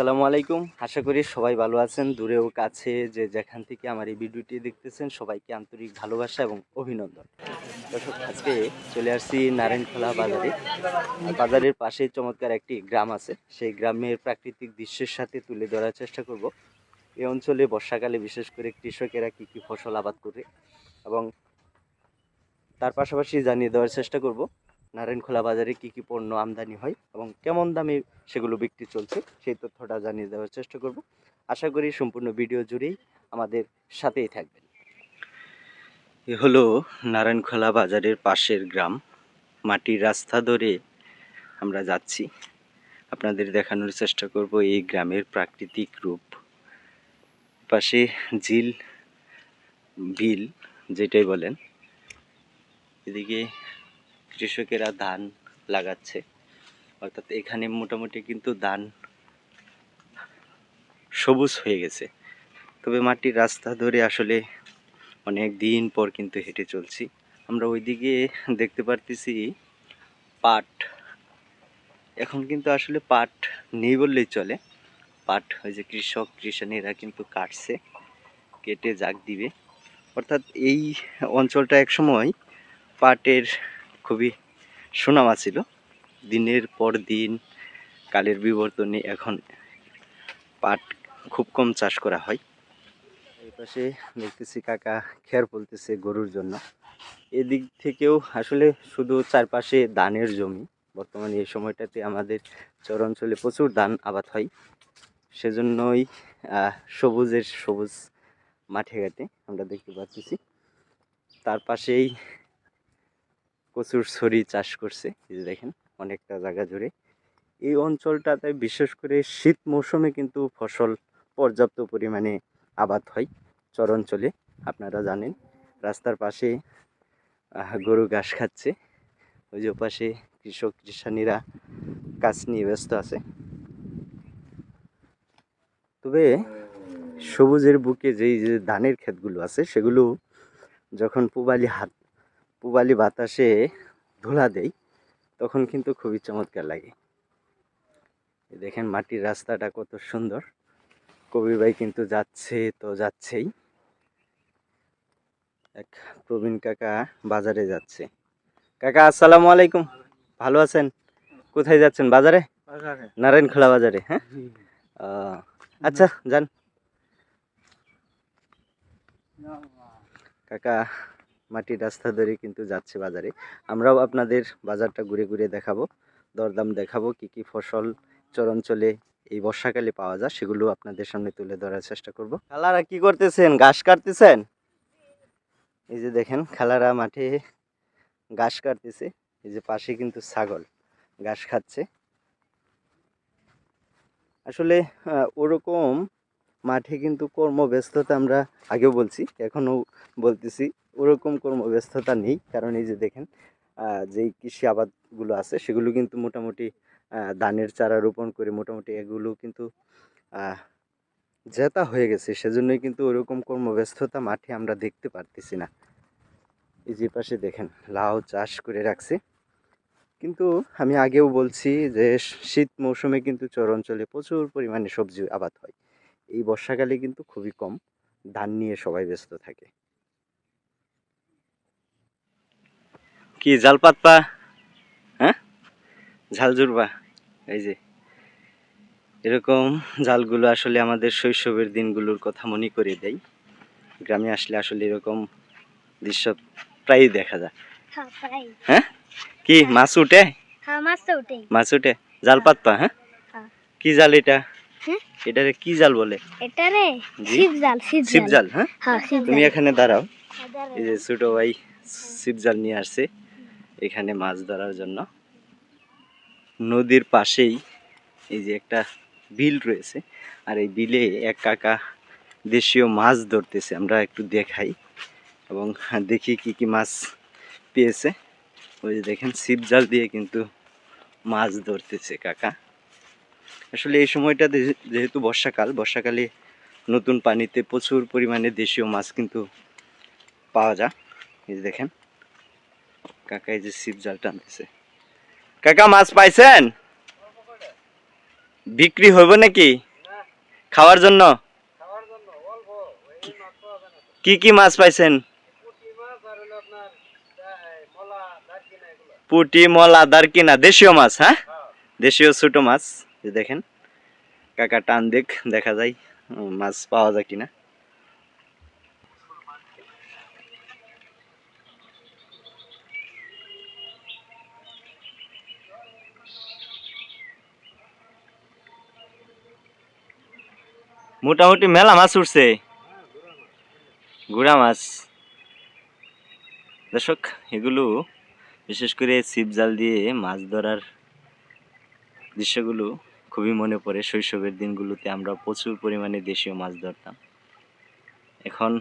আসসালামু আলাইকুম। আশা করি সবাই ভালো আছেন দূরেও কাছে যে যেখান থেকে আমার এই ভিডিওটি দেখতেছেন, সবাইকে আন্তরিক ভালোবাসা এবং অভিনন্দন। দর্শক, আজকে চলে আসছি নারায়ণখোলা বাজারে। বাজারের পাশে চমৎকার একটি গ্রাম আছে। সেই গ্রামের প্রাকৃতিক দৃশ্যের সাথে তুলে ধরার চেষ্টা করব। এই অঞ্চলে বর্ষাকালে বিশেষ করে কৃষকেরা কী কী ফসল আবাদ করে এবং তার পাশাপাশি জানিয়ে দেওয়ার চেষ্টা করব। নারায়ণখোলা বাজারে কী কী পণ্য আমদানি হয় এবং কেমন দামে সেগুলো বিক্রি চলছে, সেই তথ্যটা জানিয়ে দেওয়ার চেষ্টা করব। আশা করি সম্পূর্ণ ভিডিও জুড়েই আমাদের সাথেই থাকবেন। এ হলো নারায়ণখোলা বাজারের পাশের গ্রাম। মাটির রাস্তা ধরে আমরা যাচ্ছি। আপনাদের দেখানোর চেষ্টা করব এই গ্রামের প্রাকৃতিক রূপ। পাশে ঝিল, বিল যেটাই বলেন, এদিকে কৃষকেরা ধান লাগাচ্ছে। অর্থাৎ এখানে মোটামুটি কিন্তু ধান সবুজ হয়ে গেছে। তবে মাটির রাস্তা ধরে আসলে অনেক দিন পর কিন্তু হেঁটে চলছি। আমরা ওইদিকে দেখতে পারতেছি পাট। এখন কিন্তু আসলে পাট নেই বললেই চলে। পাট ওই যে কৃষক, কৃষানীরা কিন্তু কাটছে, কেটে জাগ দিবে। অর্থাৎ এই অঞ্চলটা একসময় পাটের খুবই সুনামা ছিল। দিনের পর দিন কালের বিবর্তনে এখন পাট খুব কম চাষ করা হয়। এই পাশে দেখতেছি কাকা খেয়ার বলতেছে গরুর জন্য। এদিক থেকেও আসলে শুধু চারপাশে ধানের জমি। বর্তমানে এই সময়টাতে আমাদের চর অঞ্চলে প্রচুর ধান আবাদ হয়। সেজন্যই সবুজের সবুজ মাঠে ঘাটে আমরা দেখতে পাচ্ছি তার পাশেই প্রচুর ছড়ি চাষ করছে, এই যে দেখেন, অনেকটা জায়গা জুড়ে। এই অঞ্চলটাতে বিশেষ করে শীত মৌসুমে কিন্তু ফসল পর্যাপ্ত পরিমাণে আবাদ হয় চর অঞ্চলে আপনারা জানেন। রাস্তার পাশে গরু ঘাস খাচ্ছে, ওই যে পাশে কৃষক কৃষানীরা কাজ নিয়ে ব্যস্ত আছে। তবে সবুজের বুকে যেই যে ধানের ক্ষেতগুলো আছে, সেগুলো যখন পুবালি হাত পুবালি বাতাসে ধুলা দেয় তখন কিন্তু খুবই চমৎকার লাগে। দেখেন মাটির রাস্তাটা কত সুন্দর। কবির ভাই কিন্তু যাচ্ছে তো যাচ্ছেই। এক প্রবীণ কাকা বাজারে যাচ্ছে। কাকা আসসালামু আলাইকুম। ভালো আছেন? কোথায় যাচ্ছেন বাজারে? নারায়ণখোলা বাজারে হ্যাঁ? আচ্ছা যান। কাকা মাটির রাস্তা ধরে কিন্তু যাচ্ছে বাজারে। আমরাও আপনাদের বাজারটা ঘুরে ঘুরে দেখাবো, দরদাম দেখাবো, কি কি ফসল চরঞ্চলে এই বর্ষাকালে পাওয়া যায় সেগুলো আপনাদের সামনে তুলে ধরার চেষ্টা করব। খালারা কি করতেছেন? ঘাস কাটতেছেন? এই যে দেখেন, খালারা মাঠে ঘাস কাটতেছে, এই যে পাশে কিন্তু ছাগল ঘাস খাচ্ছে। আসলে ওরকম মাঠে কিন্তু কর্মব্যস্ততা আমরা আগেও বলছি, এখনও বলতেছি। ওরকম কর্মব্যস্ততা নেই। কারণ এই যে দেখেন যেই কৃষি আবাদগুলো আছে, সেগুলো কিন্তু মোটামুটি ধানের চারা রোপণ করে মোটামুটি এগুলো কিন্তু জেতা হয়ে গেছে। সেজন্যই কিন্তু ওরকম কর্মব্যস্ততা মাঠে আমরা দেখতে পারতেছি না। এই যে পাশে দেখেন, লাউ চাষ করে রাখছে। কিন্তু আমি আগেও বলছি যে, শীত মৌসুমে কিন্তু চর অঞ্চলে প্রচুর পরিমাণে সবজি আবাদ হয়। এই বর্ষাকালে কিন্তু খুবই কম। ধান নিয়ে সবাই ব্যস্ত থাকে। কি জাল পাতপা হ্যাঁ? ঝাল জুড়বা এই যে। এরকম জালগুলো আসলে আমাদের শৈশবের দিনগুলোর কথা মনে করে দেয় গ্রামে আসলে আসলে এরকম দৃশ্য প্রায়ই দেখা যায়। হ্যাঁ হ্যাঁ? কি মাছ উঠে? হ্যাঁ মাছ উঠে? জাল পাতপা হ্যাঁ? হ্যাঁ। কি জাল এটা? হ্যাঁ? এটারে কি জাল বলে? এটা রে জি? শিব জাল ছিপ জাল হ্যাঁ হ্যাঁ তুমি এখানে দাঁড়াও। এই যে ছোট ভাই ছিপ জাল নিয়ে আসছে। এখানে মাছ ধরার জন্য। নদীর পাশেই এই যে একটা বিল রয়েছে, আর এই বিলে এক কাকা দেশীয় মাছ ধরতেছে। আমরা একটু দেখাই এবং দেখি কি কি মাছ পেয়েছে। ওই যে দেখেন ছিপ জাল দিয়ে কিন্তু মাছ ধরতেছে কাকা। আসলে এই সময়টা যেহেতু বর্ষাকাল, বর্ষাকালে নতুন পানিতে প্রচুর পরিমাণে দেশীয় মাছ কিন্তু পাওয়া যায়। এই দেখেন কাকা এই যে ছিপ জাল টানতেছে। কাকা, মাছ পাইছেন? বিক্রি হইব নাকি? খাওয়ার জন্য? কি কি মাছ পাইছেন? পুটি, মলা দারকিনা দেশীয় মাছ হ্যাঁ? দেশীয় ছোট মাছ দেখেন। কাকা টান দেখ, দেখা যায় মাছ পাওয়া যায় কিনা। মোটামুটি মেলা মাছ উঠছে। গুড়া মাছ। দর্শক, এগুলো বিশেষ করে ছিপ জাল দিয়ে মাছ ধরার দৃশ্যগুলো খুবই মনে পড়ে। শৈশবের দিনগুলোতে আমরা প্রচুর পরিমাণে দেশীয় মাছ ধরতাম। এখন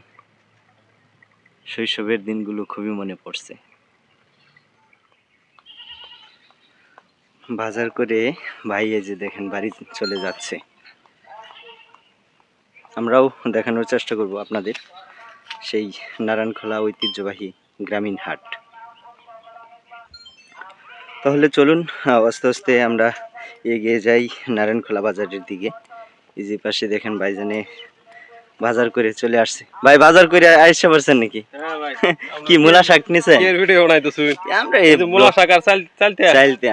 শৈশবের দিনগুলো খুবই মনে পড়ছে। বাজার করে ভাই এই যে দেখেন বাড়ি চলে যাচ্ছে। আমরাও দেখানোর চেষ্টা করব আপনাদের সেই নারায়ণখোলা ঐতিহ্যবাহী গ্রামীণ হাট। তাহলে চলুন আস্তে আস্তে আমরা এগিয়ে যাই নারায়ণখোলা বাজারের দিকে। এই যে পাশে দেখেন ভাইজানে বাজার করে চলে আসছে। ভাই বাজার করে আইসা পারছেন নাকি? হ্যাঁ কি মূলা শাক নিছে আমরা এই মূলা শাক আর চালতে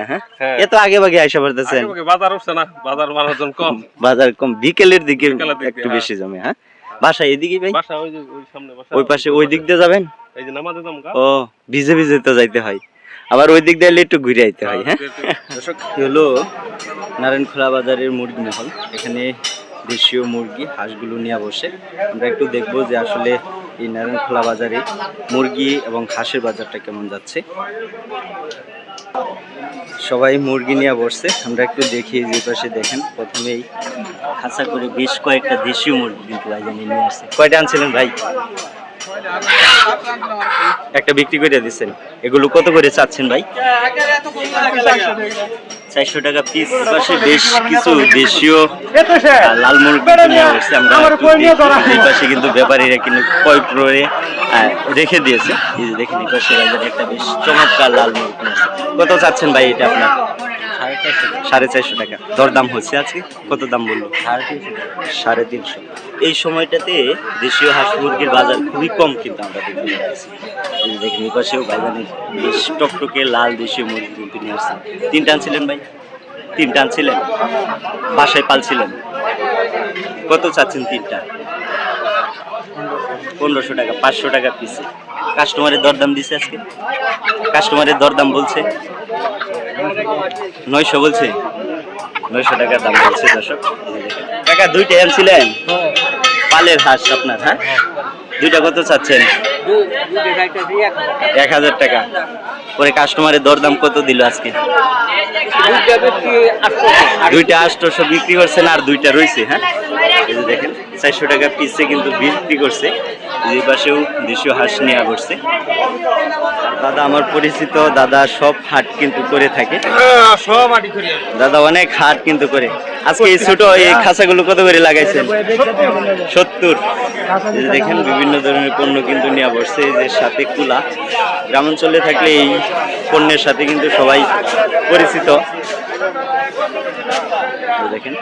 হ্যাঁ? হ্যাঁ। আগে ভাগে আইসা পারতেছেন। বাজার উঠছে না বাজার মানুষজন কম। বাজার কম বিকেলের দিকে একটু। বেশি জমে হ্যাঁ? বাসা এদিকে ভাই? বাসা ওই ওই সামনে বাসা ওই পাশে ওই দিক দিয়ে যাবেন? এই যে নামাজে দাম ও ভিজে ভিজে তো যাইতে হয়। আবার ওই দিক দিয়ে একটু ঘুরে আইতে হয় হ্যাঁ দর্শক কি হলো নারায়ণখোলা বাজারের মুরগি মহল এখানে দেশীয় মুরগি, হাঁসগুলো নিয়ে বসে। আমরা একটু দেখব যে আসলে এই নারায়ণখোলা বাজারে মুরগি এবং হাঁসের বাজারটা কেমন যাচ্ছে। সবাই মুরগি নিয়ে বসছে। আমরা একটু দেখি যে পাশে দেখেন, প্রথমেই খাঁচা করে বেশ কয়েকটা দেশীয় মুরগি কিন্তু ভাইজানি নিয়ে আসছে। কয়টা আনছিলেন ভাই? একটা বিক্রি করে দিচ্ছেন এগুলো কত করে চাচ্ছেন ভাই? চারশো টাকা পিস পাশে বেশ কিছু দেশীয় লাল মুরগি নিয়ে আসছে আমরা এই পাশে কিন্তু ব্যাপারীরা কিন্তু ক্রয় করে রেখে দিয়েছে। এই যে দেখেন এই পাশে একটা বেশ চমৎকার লাল মুরগি নিয়ে কত চাচ্ছেন ভাই এটা আপনার? সাড়ে চারশো টাকা। দরদাম হচ্ছে আজকে? কত দাম বলল? সাড়ে তিনশো। এই সময়টাতে দেশীয় হাঁস মুরগির বাজার খুবই কম কিন্তু আমরা দেখতে পাচ্ছি। দেখেন পাশেও বাজারের বেশ টকটকে লাল দেশীয় মুরগি কিন্তু নিয়ে আসছেন তিনটা আনছিলেন ভাই? তিনটা আনছিলেন? বাসায় পালছিলেন? কত চাচ্ছেন তিনটা? পনেরোশো টাকা, পাঁচশো টাকা পিসে কাস্টমারের দরদাম দিছে আজকে? কাস্টমারের দরদাম বলছে? নয়শো বলছে? নয়শো টাকার দাম বলছে, দর্শক। টাকা দুইটা আনছিলেন পালের হাঁস আপনার হ্যাঁ? দুইটা কত চাচ্ছেন? এক হাজার টাকা। পরে কাস্টমারের দরদাম কত দিল আজকে? দুইটা আটশোশো বিক্রি করছেন আর দুইটা রয়েছে হ্যাঁ? দেখেন, চারশো টাকা পিসে কিন্তু বিক্রি করছে। এই পাশেও দেশীয় হাঁস নেওয়া করছে। দাদা আমার পরিচিত দাদা সব হাট কিন্তু করে থাকে। সব আটি করে। দাদা অনেক হাট কিন্তু করে। আজকে এই ছোট এই খাঁচাগুলো কত করে লাগাইছেন? সত্তর। দেখেন বিভিন্ন ধরনের পণ্য কিন্তু নিয়ে বসছে এই যে সাথে কুলা গ্রামাঞ্চলে থাকলে এই পণ্যের সাথে কিন্তু সবাই পরিচিত। দেখেন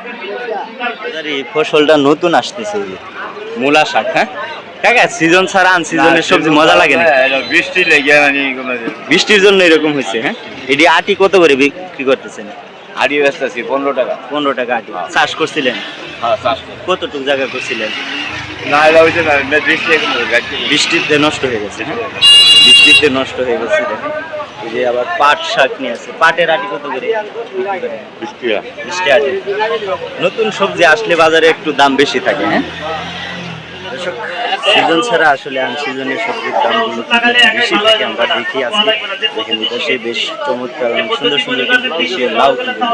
এই ফসলটা নতুন আসতেছে মূলা শাক হ্যাঁ? কাকা সিজন ছাড়া আন সিজনের সবজি মজা লাগে না বৃষ্টি লেগে মানে বৃষ্টির জন্য এরকম হয়েছে হ্যাঁ? এটি আটি কত করে বিক্রি করতেছেন? আড়ি ব্যস্ত আছি পনেরো টাকা। পনেরো টাকা আটি। চাষ করছিলেন? হ্যাঁ কতটুকু জায়গা করছিলেন? না এটা হয়েছে না বৃষ্টিতে নষ্ট হয়ে গেছে হ্যাঁ? বৃষ্টিতে নষ্ট হয়ে গেছে এই যে আবার পাট শাক নিয়ে আছে পাটের আটি কত করে বৃষ্টি বৃষ্টি আটি। নতুন সবজি আসলে বাজারে একটু দাম বেশি থাকে হ্যাঁ? সিজন ছাড়া আসলে আনসিজনের সবজির দামগুলো বেশি থাকে আমরা দেখি আজকে। দেখেন এটা সে বেশ চমৎকার এবং সুন্দর সুন্দর কিন্তু দেশীয় লাউ কিন্তু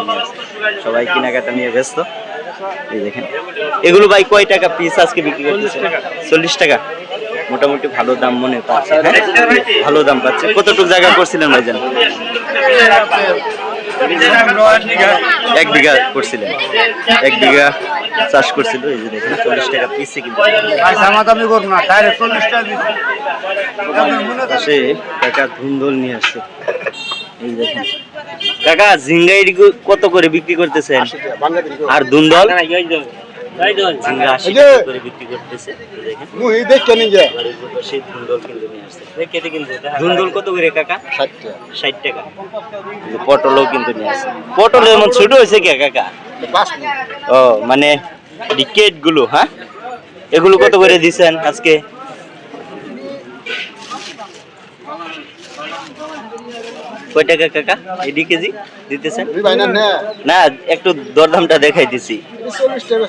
সবাই কেনাকাটা নিয়ে ব্যস্ত। এই দেখেন এগুলো ভাই কয় টাকা পিস আজকে বিক্রি করতেছে? চল্লিশ টাকা। মোটামুটি ভালো দাম মনে পাচ্ছে হ্যাঁ? ভালো দাম পাচ্ছে। কতটুকু জায়গা করছিলেন ভাইজান? এক বিঘা করছিলেন। এক বিঘা চাষ করছিল এই যে দেখেন চল্লিশ টাকা পিসে কিন্তু। পাশে কাকা ধুন্দল নিয়ে আসছে। এই দেখেন। কাকা ঝিঙ্গাইড়ি কত করে বিক্রি করতেছেন? আর ধুন্দল? ঝিঙ্গা আশি করে বিক্রি করতেছে দেখেন। ধুন্দল কিন্তু নিয়ে আসছে। ধুন্দল কত করে কাকা? ষাট টাকা। এই যে পটলও কিন্তু নিয়ে আসছে। পটল এমন ছোট হয়েছে কে কাকা? ও মানে ডিকেটগুলো হ্যাঁ? এগুলো কত করে দিছেন আজকে? কয় টাকা কাকা? এডি কেজি দিতেছেন? না একটু দরদামটা দেখাই দিছি। চল্লিশ টাকা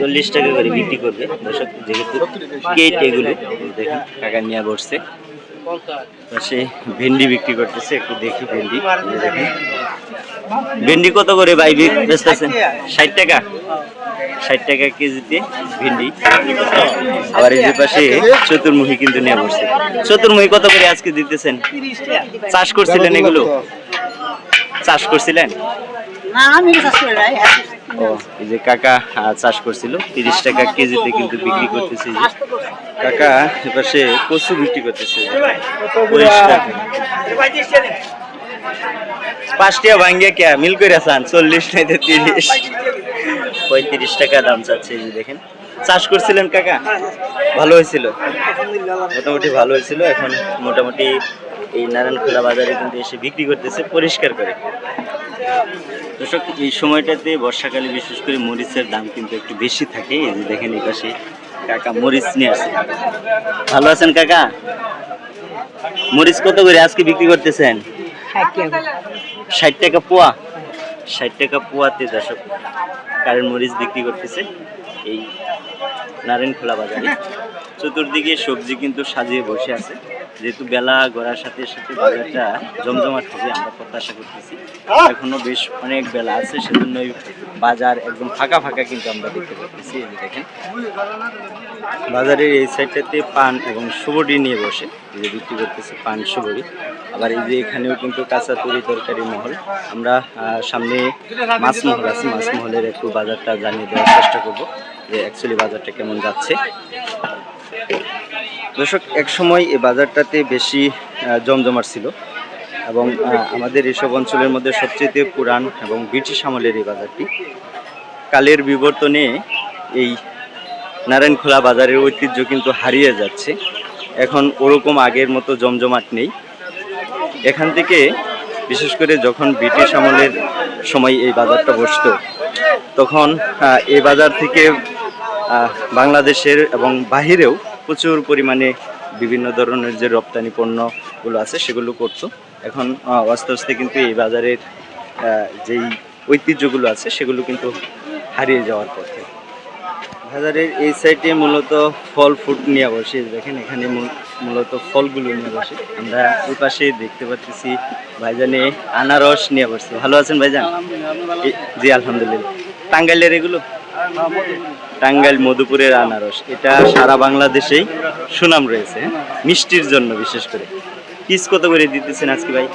চল্লিশ টাকা করে বিক্রি করবে দর্শক যেহেতু কেট এগুলো দেখেন কাকা নিয়ে বসছে। ভেন্ডি বিক্রি করতেছে একটু দেখি ভেন্ডি। এই যে দেখেন ভেন্ডি কত করে ভাই বেচতেছেন ষাট টাকা? ষাট টাকা কেজিতে ভেন্ডি। আবার এই যে পাশে চতুর্মুখী কিন্তু নিয়ে বসছে। চতুর্মুখী কত করে আজকে দিতেছেন? চাষ করছিলেন এগুলো? চাষ করছিলেন? এই যে কাকা চাষ করছিল তিরিশ টাকা কেজিতে কিন্তু বিক্রি করতেছে কাকা এপাশে কচু বিক্রি করতেছে। পাঁচটিয়া ভাঙ্গিয়া কে? মিল করে আসান চল্লিশ নাইতে তিরিশ। পঁয়ত্রিশ টাকা দাম চাচ্ছে এই যে দেখেন। চাষ করছিলেন কাকা? ভালো হয়েছিল? মোটামুটি ভালো হয়েছিল এখন মোটামুটি এই নারায়ণখোলা বাজারে কিন্তু এসে বিক্রি করতেছে পরিষ্কার করে। দর্শক এই সময়টাতে বর্ষাকালে বিশেষ করে মরিচের দাম কিন্তু একটু বেশি থাকে। এই যে দেখেন এই পাশে কাকা মরিচ নিয়ে আসে ভালো আছেন কাকা? মরিচ কত করে আজকে বিক্রি করতেছেন? ষাট টাকা। পোয়া। ষাট টাকা পোয়াতে দর্শক কারেন্ট মরিচ বিক্রি করতেছে। এই নারায়ণখোলা বাজারে। চতুর্দিকে সবজি কিন্তু সাজিয়ে বসে আছে। যেহেতু বেলা গড়ার সাথে সাথে বাজারটা জমজমাট হবে, আমরা প্রত্যাশা করতেছি। এখনও বেশ অনেক বেলা আছে, সেজন্যই বাজার একদম ফাঁকা ফাঁকা কিন্তু আমরা দেখতে পাচ্ছি। এই দেখেন। বাজারের এই সাইডটাতে পান এবং সুবড়ি নিয়ে বসে। যে বিক্রি করতেছে পান সুবড়ি আবার এই যে এখানেও কিন্তু কাঁচা তরি তরকারি মহল। আমরা সামনে মাছ মহল আছে মাছ মহলের একটু বাজারটা জানিয়ে দেওয়ার চেষ্টা করব যে অ্যাকচুয়ালি বাজারটা কেমন যাচ্ছে। দর্শক এক সময় এই বাজারটাতে বেশি আহ, জমজমাট ছিল এবং আমাদের এসব অঞ্চলের মধ্যে সবচেয়ে পুরান এবং ব্রিটিশ আমলের এই বাজারটি। কালের বিবর্তনে এই নারায়ণখোলা বাজারের ঐতিহ্য কিন্তু হারিয়ে যাচ্ছে। এখন ওরকম আগের মতো জমজমাট নেই। এখান থেকে বিশেষ করে যখন ব্রিটিশ আমলের সময় এই বাজারটা বসতো, তখন এই বাজার থেকে বাংলাদেশের এবং বাহিরেও প্রচুর পরিমাণে বিভিন্ন ধরনের যে রপ্তানি পণ্যগুলো আছে সেগুলো করতো। এখন আস্তে আস্তে কিন্তু এই বাজারের যেই ঐতিহ্যগুলো আছে সেগুলো কিন্তু হারিয়ে যাওয়ার পথে। বাজারের এই সাইডে মূলত ফল ফ্রুট নিয়ে বসে। দেখেন এখানে মূল- মূলত ফলগুলো নিয়ে বসে। আমরা ওই পাশে দেখতে পাচ্ছি ভাইজানে আনারস নিয়ে বসছে। ভালো আছেন ভাইজান? জি আলহামদুলিল্লাহ। টাঙ্গাইলের এগুলো? টাঙ্গাইল মধুপুরের আনারস। এটা সারা বাংলাদেশেই সুনাম রয়েছে হ্যাঁ? মিষ্টির জন্য বিশেষ করে। পিস কত করে দিতেছেন আজকে ভাই?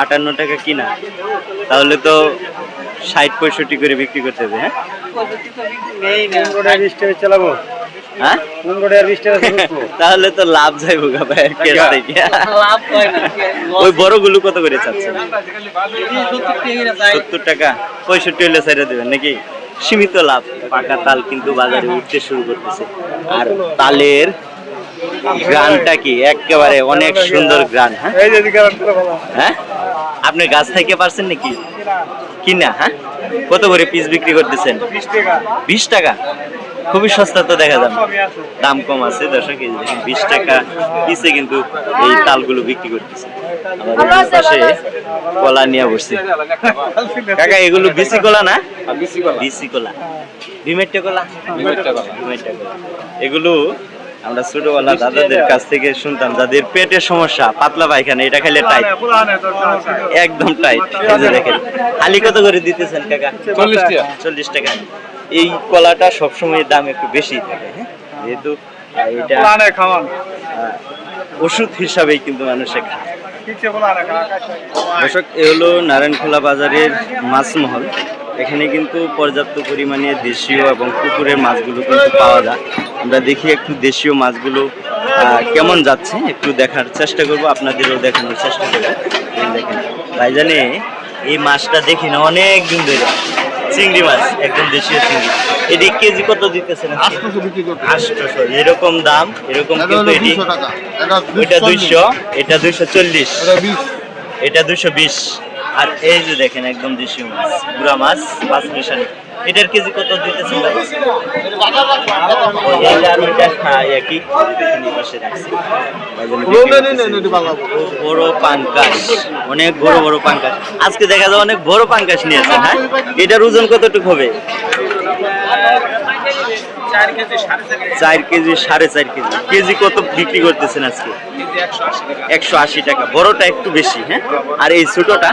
আটান্ন টাকা কিনা। তাহলে তো ষাট পঁয়ষট্টি করে বিক্রি করতে হবে হ্যাঁ? চালাবো হ্যাঁ? টাকা তাহলে তো লাভ যাইব কেস থেকে। ওই বড়গুলো কত করে চাচ্ছেন? সত্তর টাকা? পঁয়ষট্টি হলে ছেড়ে দেবেন নাকি? সীমিত লাভ। পাকা তাল কিন্তু বাজারে উঠতে শুরু করতেছে। আর তালের গ্রানটা কি? একেবারে অনেক সুন্দর গ্রান হ্যাঁ? হ্যাঁ? আপনি গাছ থেকে পারছেন নাকি? কিনা হ্যাঁ? কত করে পিস বিক্রি করতেছেন? বিশ টাকা। খুবই সস্তা তো দেখা যাবে। দাম কম আছে দর্শক এই দেখেন বিশ টাকা পিসে কিন্তু এই তালগুলো বিক্রি করতেছে। আবার পাশে কলা নিয়ে বসছে। কাকা এগুলো বিসি কলা না? বিসি কলা। ভিমেট্টে কলা। ভিমেট্টে কলা এগুলো আমরা ছোটবেলা দাদাদের কাছ থেকে শুনতাম যাদের পেটের সমস্যা পাতলা পায়খানা এটা খাইলে টাইট একদম টাইট দেখেন হালি কত করে দিতেছেন কাকা? চল্লিশ টাকা। এই কলাটা সবসময় দাম একটু বেশি থাকে হ্যাঁ? যেহেতু এটা ওষুধ হিসাবেই কিন্তু মানুষে খায়। দর্শক এ হলো নারায়ণখোলা বাজারের মাছ মহল এখানে কিন্তু পর্যাপ্ত পরিমাণে দেশীয় এবং পুকুরের মাছগুলো কিন্তু পাওয়া যায়। আমরা দেখি একটু দেশীয় মাছগুলো কেমন যাচ্ছে একটু দেখার চেষ্টা করব আপনাদেরও দেখানোর চেষ্টা করব। দেখেন ভাইজানে এই মাছটা দেখি না অনেক দিন ধরে। চিংড়ি মাছ একদম দেশীয় চিংড়ি। এটি কেজি কত? আটশোশো করতে আটশোশো এরকম দাম এরকম কিন্তু এটি এটা দুইশো এটা দুইশো চল্লিশ। এটা দুইশো বিশ। আর এই যে দেখেন একদম দেশি মাছ গুড়া মাছ পাঁচ মিশালি এটার কেজি কত দিতেছেন ভাই? এইটা আর ওইটা হ্যাঁ, একই। পাশে রাখছি। বড় পাঙ্কাশ অনেক বড় বড় পাঙ্কাশ। আজকে দেখা যায় অনেক বড় পাঙ্কাশ নিয়েছেন হ্যাঁ? এটার ওজন কতটুকু হবে? চার কেজি সাড়ে চার কেজি। কেজি কত বিক্রি করতেছেন আজকে? একশো আশি টাকা। বড়টা একটু বেশি হ্যাঁ? আর এই ছোটটা?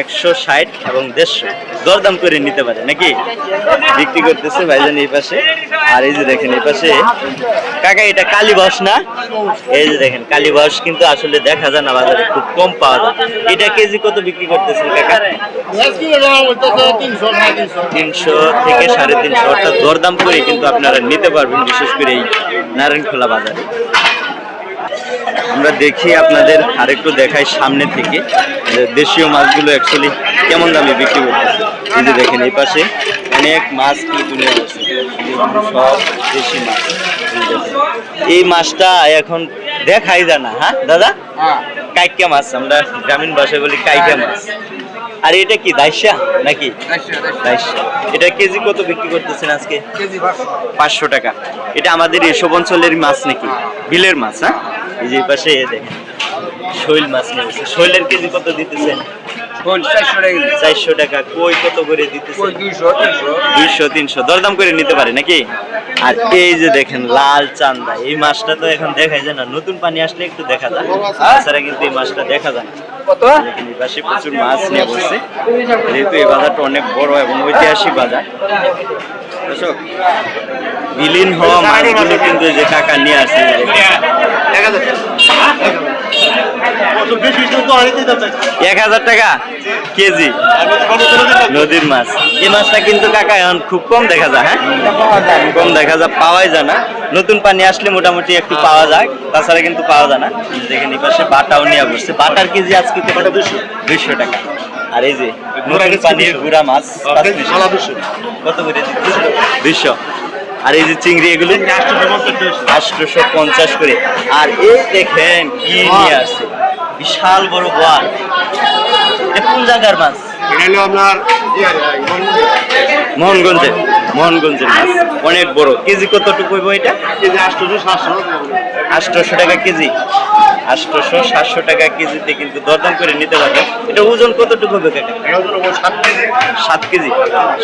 একশো ষাট এবং দেড়শো। দরদাম করে নিতে পারে, নাকি? বিক্রি করতেছে ভাইজান এই পাশে। আর এই যে দেখেন, এই পাশে কাকা, এটা কালীবাস না? এই যে দেখেন কালীবাস কিন্তু আসলে দেখা যায় না, বাজারে খুব কম পাওয়া যায়। এটা কেজি কত বিক্রি করতেছেন কাকা? তিনশো থেকে সাড়ে তিনশো, অর্থাৎ দরদাম করে কিন্তু আপনারা নিতে পারবেন, বিশেষ করে এই নারায়ণখোলা বাজারে। আমরা দেখি আপনাদের আরেকটু দেখাই সামনে থেকে দেশীয় মাছগুলো অ্যাকচুয়ালি কেমন দামে বিক্রি করতেছে। এই যে দেখেন এই পাশে অনেক মাছ কিন্তু সব দেশি মাছ। এই মাছটা এখন দেখাই যায় না হ্যাঁ দাদা? হ্যাঁ। কাইকা মাছ আমরা গ্রামীণ ভাষায় বলি কাইকা মাছ। আর এটা কি দাইসা নাকি? এটা কেজি কত বিক্রি করতেছেন আজকে? পাঁচশো। পাঁচশো টাকা। এটা আমাদের এসব অঞ্চলের মাছ নাকি? বিলের মাছ হ্যাঁ? এই যে পাশে এ দেখেন। শৈল মাছ নিয়েছে শৈলের কেজি কত দিতেছেন চারশো টাকা কই কত করে দিতেছেন দুইশো তিনশো। দরদাম করে নিতে পারে নাকি? আর এই যে দেখেন লাল চান্দা। এই মাছটা তো এখন দেখাই যায় না। নতুন পানি আসলে একটু দেখা যায়। তাছাড়া কিন্তু এই মাছটা দেখা যায় না। পাশে প্রচুর মাছ নিয়ে বসছে যেহেতু এই বাজারটা অনেক বড় এবং ঐতিহাসিক বাজার। বিলীন হওয়া মাছগুলো কিন্তু যে কাকা নিয়ে আসে। এক হাজার টাকা কেজি নদীর মাছ। এই মাছটা কিন্তু কাকা এখন খুব কম দেখা যায় হ্যাঁ? কম দেখা যায়, পাওয়াই যায় না। নতুন পানি আসলে মোটামুটি একটু পাওয়া যায়, তাছাড়া কিন্তু পাওয়া যায় না। দেখেন এই পাশে বাটাও নিয়ে বসছে। বাটার কেজি আজকে দুইশো টাকা। আর এই যে নতুন পানির গুড়া মাছ। কত করে দুইশো আর এই যে চিংড়ি এগুলো? আটশোশো পঞ্চাশ করে। আর এই দেখেন কি নিয়ে আসছে। বিশাল বড় বোয়াল কোন জায়গার মাছ? এখানে আপনার মোহনগঞ্জের মোহনগঞ্জের মাছ। অনেক বড়। কেজি কতটুকু হইব এটা? কেজি আটশোশো সাতশো। আটশোশো টাকা কেজি। আটশোশো সাতশো টাকা কেজিতে কিন্তু দরদাম করে নিতে পারবেন এটা ওজন কতটুকু হবে সাত কেজি।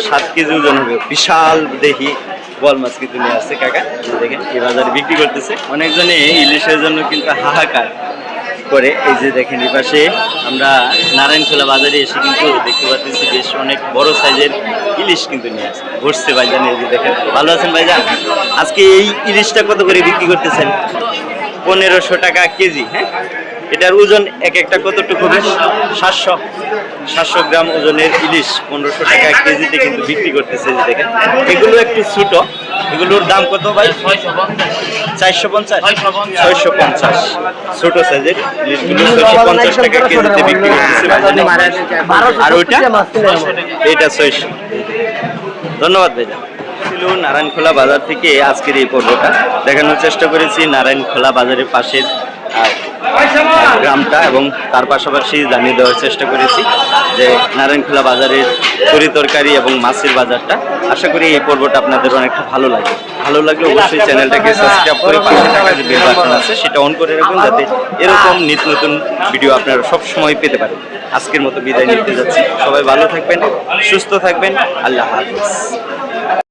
সাত কেজি। ওজন হবে। বিশাল দেখি বল মাছ কিন্তু নিয়ে আসছে কাকা। দেখেন এই বাজারে বিক্রি করতেছে। অনেকজনে ইলিশের জন্য কিন্তু হাহাকার। করে, এই যে দেখেন এই পাশে আমরা নারায়ণখোলা বাজারে এসে কিন্তু দেখতে পাচ্ছি বেশ অনেক বড় সাইজের ইলিশ কিন্তু নিয়ে আসছে। ঘুরছে ভাইজান, এই যে দেখেন। ভালো আছেন ভাইজান? আজকে এই ইলিশটা কত করে বিক্রি করতেছেন? পনেরোশো টাকা কেজি হ্যাঁ? এটার ওজন এক একটা কতটুকু? সাতশো সাতশো গ্রাম ওজনের ইলিশ, পনেরোশো টাকা এক কেজিতে কিন্তু বিক্রি করতেছে যে দেখেন। এগুলো একটু ছোট, এগুলোর দাম কত ভাই? চারশো পঞ্চাশ। ছয়শো পঞ্চাশ। ছোট সাইজের ইলিশগুলো ছয়শো পঞ্চাশ টাকা কেজিতে বিক্রি করতেছে আর ওইটা? এটা ছয়শো। ধন্যবাদ ভাইজা ছিল নারায়ণখোলা বাজার থেকে আজকের এই পর্বটা। দেখানোর চেষ্টা করেছি নারায়ণখোলা বাজারের পাশের গ্রামটা এবং তার পাশাপাশি জানিয়ে দেওয়ার চেষ্টা করেছি যে নারায়ণখোলা বাজারের তরি তরকারি এবং মাছের বাজারটা। আশা করি এই পর্বটা আপনাদের অনেকটা ভালো লাগে। ভালো লাগলে অবশ্যই চ্যানেলটাকে সাবস্ক্রাইব করে পাশে থাকা যে বেল বাটন আছে, সেটা অন করে রাখুন যাতে এরকম নিত্য নতুন ভিডিও আপনারা সব সময় পেতে পারেন। আজকের মতো বিদায় নিতে যাচ্ছি। সবাই ভালো থাকবেন, সুস্থ থাকবেন। আল্লাহ হাফিজ।